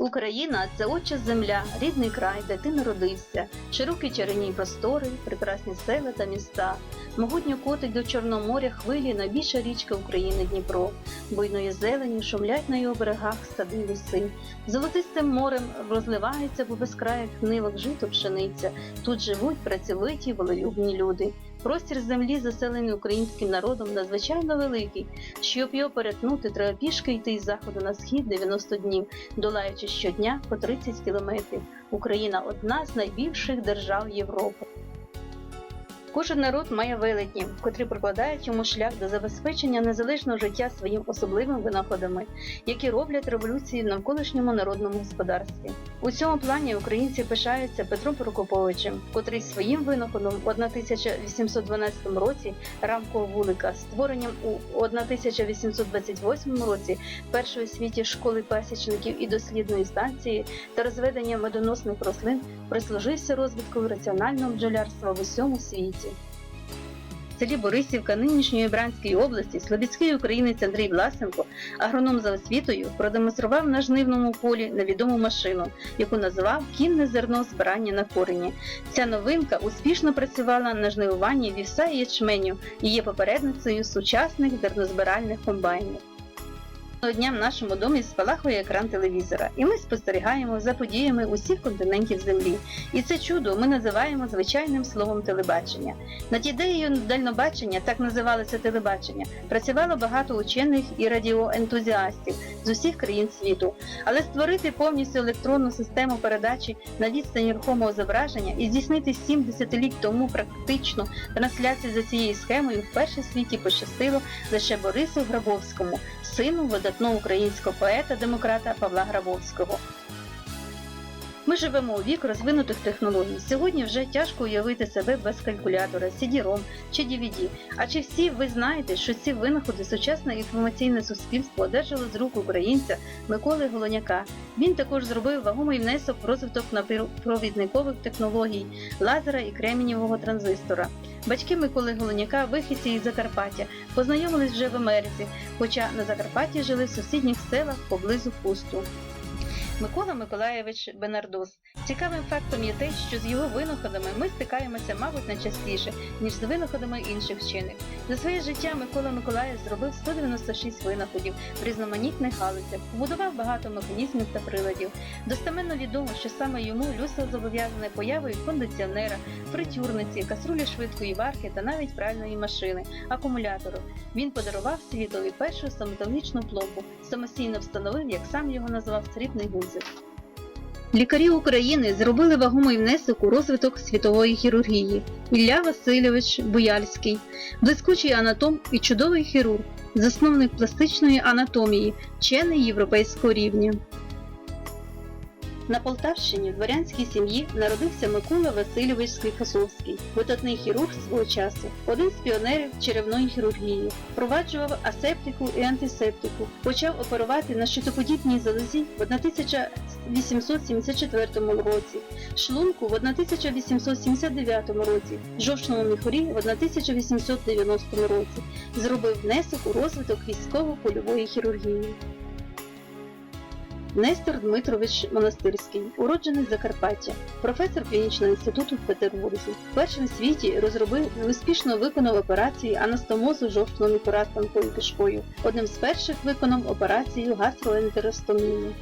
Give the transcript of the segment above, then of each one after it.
Україна це отча земля, рідний край, де ти народився, широкі черені простори, прекрасні села та міста. Могутньо котить до Чорного моря хвилі найбільша річка України Дніпро. Буйної зелені шумлять на його берегах сади ліси. Золотистим морем розливається по безкраях нивок жито пшениця. Тут живуть працьовиті волелюбні люди. Простір землі, заселений українським народом, надзвичайно великий. Щоб його перетнути, треба пішки йти з заходу на схід 90 днів, долаючи щодня по 30 кілометрів. Україна одна з найбільших держав Європи. Кожен народ має велетні, котрі прокладають йому шлях до забезпечення незалежного життя своїм особливими винаходами, які роблять революції в навколишньому народному господарстві. У цьому плані українці пишаються Петром Прокоповичем, котрий своїм винаходом у 1812 році рамкового вулика, створенням у 1828 році першої світі школи пасічників і дослідної станції та розведення медоносних рослин прислужився розвитку раціонального бджолярства в усьому світі. Селі Борисівка нинішньої Бранської області слобідський українець Андрій Власенко, агроном за освітою, продемонстрував на жнивному полі невідому машину, яку називав кінне зерно збирання на корені. Ця новинка успішно працювала на жнивуванні вівса і ячменю і є попередницею сучасних зернозбиральних комбайнів. Дня в нашому домі спалахує екран телевізора, і ми спостерігаємо за подіями усіх континентів Землі. І це чудо ми називаємо звичайним словом телебачення. Над ідеєю дальнобачення, так називалося телебачення, працювало багато учених і радіоентузіастів з усіх країн світу. Але створити повністю електронну систему передачі на відстані рухомого зображення і здійснити 7 десятиліть тому практично трансляцію за цією схемою вперше в світі пощастило лише Борису Грабовському, сину видатного українського поета-демократа Павла Грабовського. Ми живемо у вік розвинутих технологій. Сьогодні вже тяжко уявити себе без калькулятора, CD-ROM чи DVD. А чи всі ви знаєте, що ці винаходи сучасне інформаційне суспільство одержало з рук українця Миколи Голоняка? Він також зробив вагомий внесок в розвиток напівпровідникових технологій, лазера і кремінівого транзистора. Батьки Миколи Голоняка, вихідці із Закарпаття, познайомились вже в Америці, хоча на Закарпатті жили в сусідніх селах поблизу Пусту. Микола Миколаєвич Бенардос. Цікавим фактом є те, що з його винаходами ми стикаємося, мабуть, найчастіше, ніж з винаходами інших вчених. За своє життя Микола Миколаєв зробив 196 винаходів в різноманітних галузях, побудував багато механізмів та приладів. Достеменно відомо, що саме йому люсло зобов'язане появою кондиціонера, фритюрниці, каструлі швидкої варки та навіть пральної машини, акумулятору. Він подарував світові першу самотеличну пломбу, самостійно встановив, як сам його назвав, срібний гузик. Лікарі України зробили вагомий внесок у розвиток світової хірургії. Ілля Васильович Буяльський, блискучий анатом і чудовий хірург, засновник пластичної анатомії, вчений європейського рівня. На Полтавщині в дворянській сім'ї народився Микола Васильович Скліфосовський, видатний хірург свого часу, один з піонерів черевної хірургії, впроваджував асептику і антисептику, почав оперувати на щитоподібній залозі в 1874 році, шлунку в 1879 році, жовчному міхурі в 1890 році, зробив внесок у розвиток військово-польової хірургії. Нестор Дмитрович Монастирський, уроджений Закарпаття, професор клінічного інституту в Петербурзі. Першим в світі розробив і успішно виконав операції анастомозу жовчного тонкою кишкою. Одним з перших виконав операцію гастроентеростомії.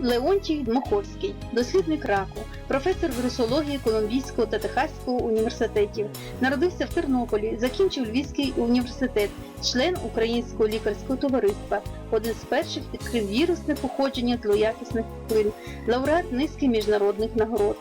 Леонтій Дмоховський, дослідник раку, професор вірусології Колумбійського та Техаського університетів. Народився в Тернополі, закінчив Львівський університет, член Українського лікарського товариства, один з перших відкрив вірусне походження злоякісних плин, лауреат низки міжнародних нагород.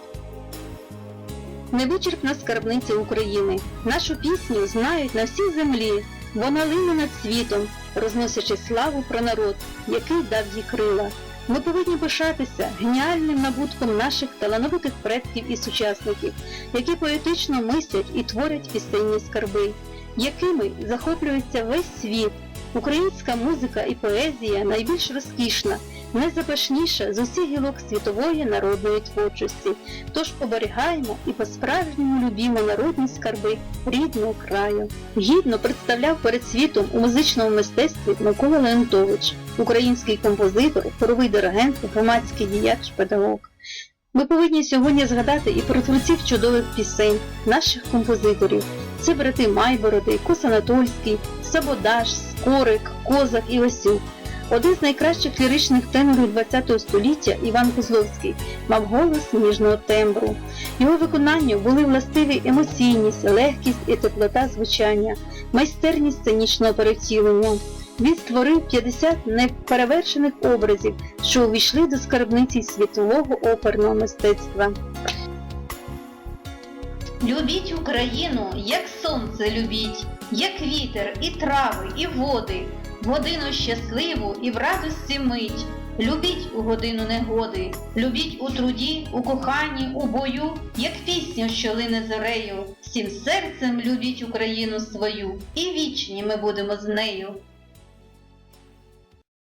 Невичерпна скарбниця України. Нашу пісню знають на всій землі. Вона лине над світом, розносячи славу про народ, який дав їй крила. Ми повинні пишатися геніальним набутком наших талановитих предків і сучасників, які поетично мислять і творять пісенні скарби, якими захоплюється весь світ. Українська музика і поезія найбільш розкішна, найзапашніша з усіх гілок світової народної творчості. Тож оберігаємо і по-справжньому любімо народні скарби рідного краю. Гідно представляв перед світом у музичному мистецтві Микола Леонтович. Український композитор, хоровий диригент, громадський діяч, педагог. Ми повинні сьогодні згадати і про творців чудових пісень, наших композиторів. Це брати Майбороди, Кос Анатольський, Сабодаш, Скорик, Козак і Лесюк. Один з найкращих ліричних тенорів ХХ століття Іван Козловський мав голос ніжного тембру. Його виконанню були властиві емоційність, легкість і теплота звучання, майстерність сценічного перевтілення. Він створив 50 неперевершених образів, що увійшли до скарбниці світового оперного мистецтва. Любіть Україну, як сонце любіть, як вітер, і трави, і води, годину щасливу і в радості мить. Любіть у годину негоди, любіть у труді, у коханні, у бою, як пісню, що лине зорею. Всім серцем любіть Україну свою, і вічні ми будемо з нею.